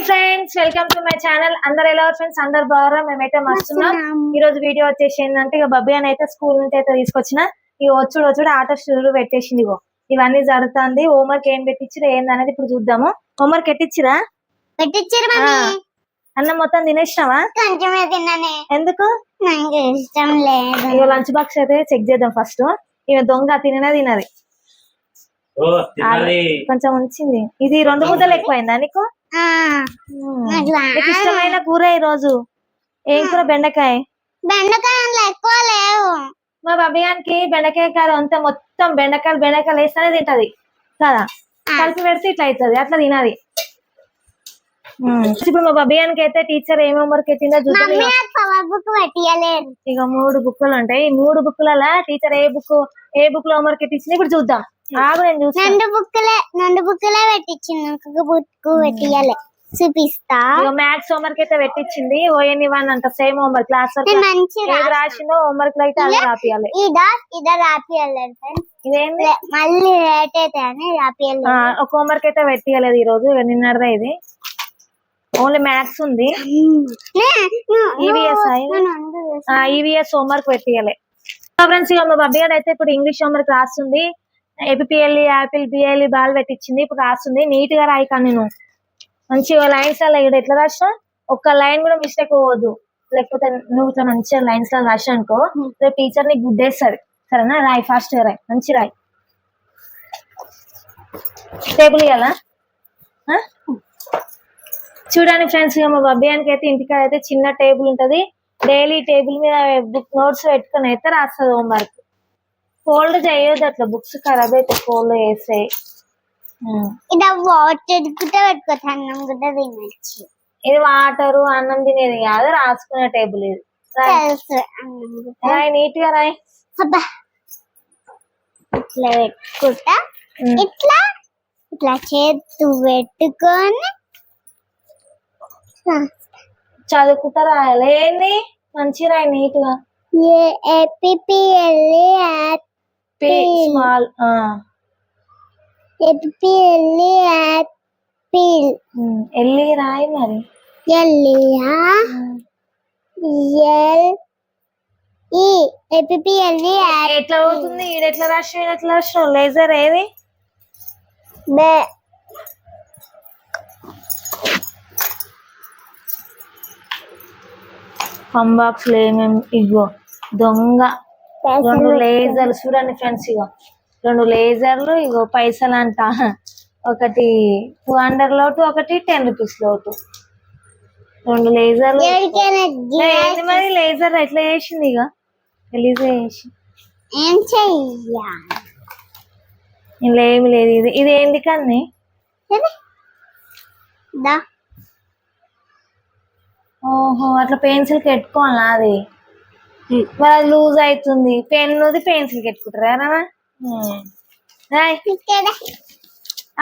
Hi friends welcome to my channel. అందరు ఎలా friends? అందరు బాగా మేమైతే మస్తున్నాం మస్తున్నాం. ఈ రోజు వీడియో వచ్చేసి ఏంటంటే ఇక బబ్బీ అని అయితే స్కూల్ నుంచి అయితే తీసుకొచ్చిన. ఇక వచ్చుడు వచ్చుడు ఆట షూరు పెట్టేసింది ఇగో. ఇవన్నీ జరుగుతుంది. హోంవర్క్ ఏం పెట్టించిరా ఏందనేది ఇప్పుడు చూద్దాము. హోంవర్క్ ఎట్టించిరా అన్నం మొత్తం తినేసినావా? కొంచెమే తిన్నానే. ఎందుకు? నాకు ఇష్టం లేదు. ఇక లంచ్ బాక్స్ అయితే చెక్ చేద్దాం ఫస్ట్. ఇక దొంగ తిననే తినది. కొంచెం ఉంచింది. ఇది రెండు ముద్దలు ఎక్కువైందా నీకు. నాకు ఇష్టమైన కూర ఈ రోజు ఏం కూర? బెండకాయ? బెండకాయలు ఎక్కువ లేవు. మా బబ్బియానికి బెండకాయ కారం అంతా. మొత్తం బెండకాయలు బెండకాయలు వేస్తేనే తింటది. కదా? కలిపి పెడితే ఇట్లా అవుతుంది అట్లా తినది. ఇప్పుడు మా బబ్బియానికి అయితే టీచర్ ఏం హోంవర్క్ ఎత్తిందో చూద్దాం. ఇక. మూడు బుక్కులు ఉంటాయి. ఈ మూడు బుక్కులలో టీచర్ ఏ బుక్ ఏ బుక్లో హోంవర్క్ ఎత్తించింది ఇప్పుడు చూద్దాం. ఆగు నేను బుక్కులే బుక్కులే పెట్టించింది ఇంకొక బుక్ పెట్టియలే చూపిస్తా ఇక మ్యాథ్స్ హోంవర్క్ అయితే పెట్టించింది ఓఎన్ వన్ అంట సేమ్ హోంవర్క్ క్లాస్ ఏది రాసిందో హోంవర్క్లో అయితే రాపియాలి ఇదా ఇదా రాపియలేదు ఫ్రెండ్స్ ఇదేంది మళ్ళీ లేట్ అయితే అని రాపియలేదు ఆ, ఒక హోంవర్క్ అయితే పెట్టియలేదు ఈ రోజు నిన్నటిదే ఇది ఓన్లీ మ్యాథ్స్ ఉంది? ఈవీఎస్ హోంవర్క్ పెట్టియాలి ఫ్రెండ్స్ ఇక మా బబ్బీ గారు అయితే ఇప్పుడు ఇంగ్లీష్ హోంవర్క్ రాస్తుంది A P L E apple B L E ball పెట్టించింది. ఇప్పుడు రాస్తుంది. నీట్గా రాయి కానీ నేను. మంచిగా లైన్స్ అలా ఇక్కడ ఎట్లా రాసినా ఒక్క లైన్ కూడా మిస్టేక్ పోవద్దు. లేకపోతే నువ్వు ఇట్లా మంచిగా లైన్స్ లా రాసా అనుకో రేపు టీచర్ నీకు గుడ్డేస్తుంది సరేనా? రాయి ఫాస్ట్గా రాయి. మంచి రాయి. టేబుల్ ఇవ్వాలా ఆ? చూడండి ఫ్రెండ్స్ ఇక మా బబ్బియానికి అయితే ఇంటికాడ అయితే చిన్న టేబుల్ ఉంటది. డైలీ టేబుల్ మీద బుక్ నోట్స్ పెట్టుకొని అయితే రాస్తుంది హోంవర్క్. ఫోల్డ్ చేయొద్దు అట్లా. బుక్స్ ఖరాబ్ అయితే ఫోల్డ్ చేస్తాయి ఉమ్. ఇదా వాటర్ కూడా పెట్టుకోవచ్చు అన్నం కూడా తినచ్చు. ఇది వాటర్ అన్నం తినేది కాదు రాసుకునే టేబుల్ ఇది. రాయ్. నీట్గా రాయ్ అబ్బా. ఇట్లా పెట్టుకుంటా. ఇట్లా ఇట్లా చేతు పెట్టుకొని. చదువుకుంటా రాయాలి. ఏంది? మంచి రాయి నీట్గా ఏపీఎల్ఈ స్మాల్ ఏపీఎల్ఈ యాపిల్. వెళ్ళి రాయి మరి. ఎల్లియా ఎల్ ఈ. ఏపీఎల్ఈ ఎట్లా అవుతుంది ఈడ ఎట్లా రాసిన ఎట్లా రాసిన లేజర్ ఏది? బే. కంబాక్స్లో ఏమేమి ఇగో దొంగ. రెండు లేజర్లు చూడండి ఫ్రెండ్స్ ఇగో. రెండు లేజర్లు ఇగో పైసలు అంట ఒకటి టూ హండ్రెడ్ లోటు ఒకటి టెన్ రూపీస్ లోటు. రెండు లేజర్లు. ఏంది మరి లేజర్ ఎట్లా చేసింది ఇక రిలీజ్ చేసి. ఏం ఇందులో ఏమి లేదు ఇది ఇది ఏంది? కానీ ఓహో అట్లా పెన్సిల్ పెట్టుకోవాలా అది? మరి అది లూజ్ అవుతుంది. పెన్నుది పెన్సిల్ పెట్టుకుంటారా. రాయ్.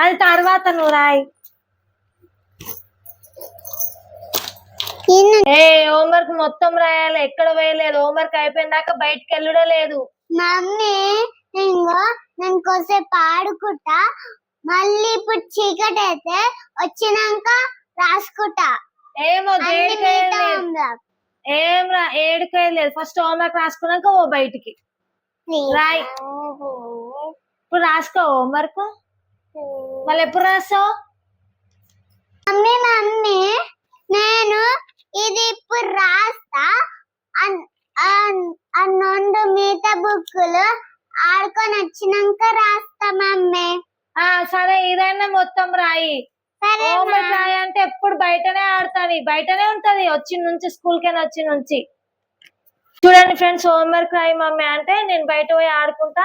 అది తర్వాత నువ్వు రాయ్. ఏ హోంవర్క్ మొత్తం రాయాలి. ఎక్కడ వేయలేదు హోంవర్క్ అయిపోయిన దాకా బయటకు వెళ్ళడే లేదు. మమ్మీ ఇంకో నేను కొద్దిసేపు ఆడుకుంటా. మళ్ళీ ఇప్పుడు చీకటి అయితే వచ్చినాక రాసుకుంటా. ఏమో ఏం రా ఏడుకాయ లేదు. ఫస్ట్ హోంవర్క్ రాసుకున్నాక ఓ బయటికి. రాయ్. ఇప్పుడు రాసుకో హోంవర్క్ మళ్ళీ ఎప్పుడు రాస్తావు? మమ్మీ మమ్మీ నేను ఇది ఇప్పుడు రాస్తా. అన్- అన్- ఆ రెండు మిగతా బుక్కులు ఆడుకొని వచ్చినాక రాస్తా మమ్మీ. సరే ఇదైనా మొత్తం రాయి. అంటే ఎప్పుడు బయటనే ఆడతాను బయటనే ఉంటది. వచ్చి నుంచి స్కూల్ కైనా వచ్చి నుంచి. చూడండి ఫ్రెండ్స్ హోంవర్క్ రాయి మమ్మీ అంటే నేను బయట పోయి ఆడుకుంటా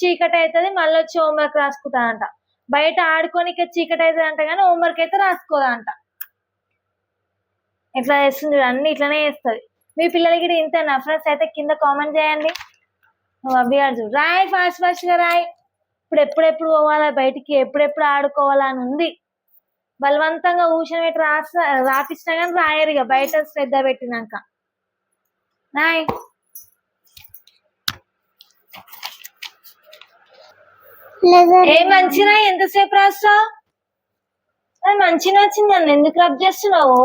చీకటి అవుతుంది మళ్ళీ వచ్చి హోంవర్క్ రాసుకుంటా అంట. బయట ఆడుకోనికే చీకటి అవుతుంది అంట కానీ హోంవర్క్ అయితే రాసుకోదంట ఇట్లా చేస్తుంది అన్ని ఇట్లానే చేస్తుంది. మీ పిల్లలకి కూడా ఇంతేనా? ఫ్రెండ్స్ అయితే కింద కామెంట్ చేయండి. అభియాడు చూడు. రాయ్ ఫాస్ట్ ఫాస్ట్గా రాయ్. ఇప్పుడు ఎప్పుడెప్పుడు పోవాలా బయటికి? ఎప్పుడెప్పుడు ఆడుకోవాలా అని ఉంది. బలవంతంగా ఊసిన పెట్టి రాస్తా రాపిస్తున్నా కానీ రాయరు ఇక. బయట శ్రద్ధ పెట్టినాక. రాయ్. ఏ మంచిరా ఎంతసేపు రాస్తావు? అది మంచిగా వచ్చింది నన్ను ఎందుకు రబ్ చేస్తున్నావు.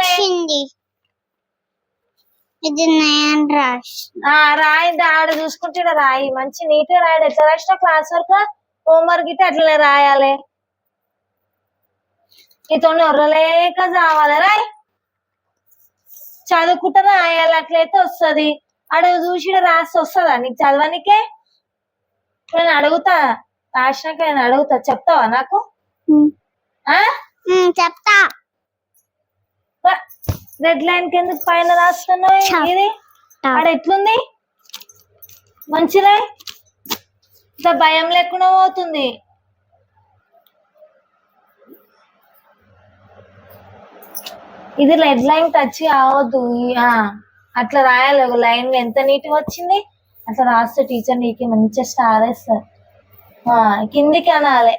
వచ్చింది. ఇది నేను రాసి రాయి ఆడ చూసుకుంటే రాయి. మంచి నీట్గా రాయాలి ఎట్లా రాసిన క్లాస్ వర్క్ హోంవర్క్ ఇట్లా అట్లనే రాయాలి. నీతో ఒర్రలేక చావాలి? రాయ్. చదువుకుంటా రాయాలి అట్లయితే వస్తది. ఆడ చూసి రాసి వస్తుందా? నీకు చదవనికే? నేను అడుగుతా. రాసినాక నేను అడుగుతా. చెప్తావా నాకు? చెప్తా. రెడ్ లైన్ కింద పైన రాస్తున్నావు. ఇది? ఆడ ఎట్లుంది? మంచిదే? ఇంత భయం లేకుండా పోతుంది. ఇది రెడ్ లైన్ టచ్ ఆ, అట్లా రాయాలి. ఒక లైన్ ఎంత నీట్గా వచ్చింది అట్లా రాస్తే టీచర్ నీకు మంచిగా స్టార్ వేస్తారు. ఆ, కిందికి అనాలి.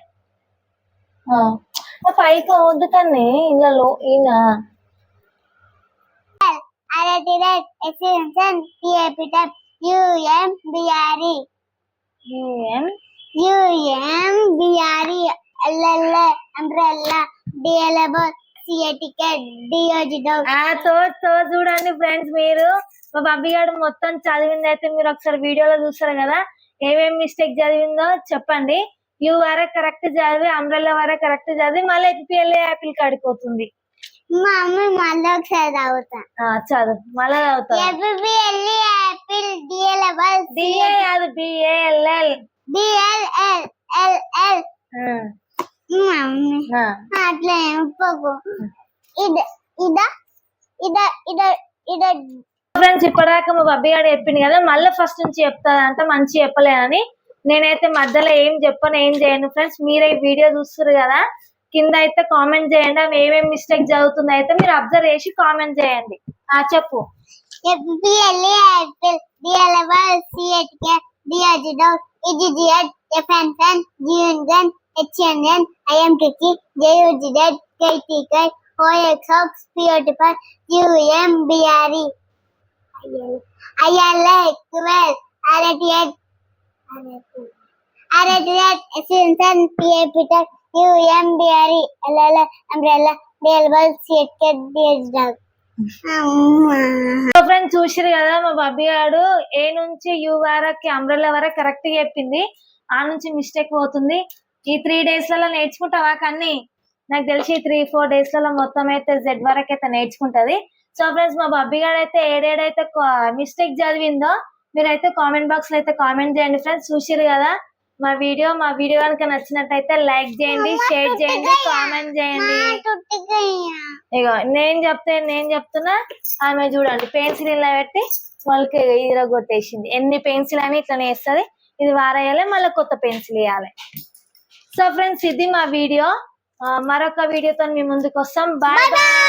పైకి అవద్దు కానీ ఈయన. రెడ్ ఎసిన్సన్ టిఎపిటప్ యుఎం బిఆర్ఈ ఏం యుఎం బిఆర్ఈ ఎల్ఎల్ అంబ్రెల్లా డిఎల్ఎబల్ తో తో చూడండి ఫ్రెండ్స్ మీరు. మా బబ్బీ గారు మొత్తం చదివింది అయితే మీరు ఒకసారి వీడియోలో చూస్తారు కదా. ఏమేం మిస్టేక్ చదివిందో చెప్పండి. యూ వరే కరెక్ట్ చదివి అంబ్రెల్లా వరే కరెక్ట్ చదివి మళ్ళీ ఎపిఎల్ఏ యాపిల్ కాడిపోతుంది మా అమ్మ మళ్ళీ ఒకసారి ఆ చదువు. మళ్ళీ చదువుతా ఎఫ్బిఎల్ఈ యాపిల్ డిఎల్ఎబల్ డిఏ కాదు బిఏఎల్ఎల్ డిఎల్ఎల్ ఎల్ఎల్ మమ్మీ అట్లా చెప్పకు. ఇద ఇద ఇద ఇద ఇద. ఫ్రెండ్స్ ఇప్పటిదాకా మా బబ్బీ గారు చెప్పింది కదా మళ్ళీ ఫస్ట్ నుంచి చెప్తాదంట మంచి చెప్పలేదని. నేనైతే మధ్యలో ఏం చెప్పను ఏం చేయను. ఫ్రెండ్స్ మీరే వీడియో చూస్తారు కదా కింద అయితే కామెంట్ చేయండి. ఆమె ఏమేమి మిస్టేక్ జరుగుతుందో అయితే మీరు అబ్జర్వ్ చేసి కామెంట్ చేయండి. ఆ చెప్పు. ఎఫ్బిఎల్ఈ జియున్గన్ హెచ్ఎన్ఎన్ ఐఎంటికి జేయుజిడెడ్ కేటీకై ఓఎక్సాక్స్ పియోటిఫర్ యుఎం బిఆర్ఈ ఐఎల్ఏ ట్వెల్వ్ అరటిఎడ్ అరటిఎడ్ ఎసిన్సన్ పిఏపిటక్ యుఎం బిఆర్ఈ ఎల్ఎల్ అంబ్రెల్లా డిఎల్బల్ సిఎట్కే డియోజిడోగ్ అమ్మా. సో ఫ్రెండ్స్ చూసిరు కదా మా బబ్బీ గారు ఏ నుంచి యూ వరకు అంబ్రెల్లా వరకు కరెక్ట్ చెప్పింది. ఆ నుంచి మిస్టేక్ పోతుంది. ఈ త్రీ డేస్లలో నేర్చుకుంటావా కన్నీ? నాకు తెలిసి త్రీ ఫోర్ డేస్లలో మొత్తం అయితే జెడ్ వరకు అయితే నేర్చుకుంటది. సో ఫ్రెండ్స్ మా బబ్బీ గారు అయితే ఏడేడైతే మిస్టేక్ చదివిందో మీరైతే కామెంట్ బాక్స్లో అయితే కామెంట్ చేయండి ఫ్రెండ్స్ చూసిరు కదా? మా వీడియో మా వీడియో కనుక నచ్చినట్టయితే లైక్ చేయండి షేర్ చేయండి కామెంట్ చేయండి. ఇగో నేను చెప్తే నేను చెప్తున్నా ఆమె చూడండి పెన్సిల్ ఇలా పెట్టి వాళ్ళకి కొట్టేసింది ఎన్ని పెన్సిల్ అని ఇట్లా వేస్తుంది. ఇది వారేయాలి మళ్ళీ కొత్త పెన్సిల్ వేయాలి. సో ఫ్రెండ్స్ ఇది మా వీడియో మరొక వీడియోతో మీ ముందుకు వస్తాం బాయ్ బాయ్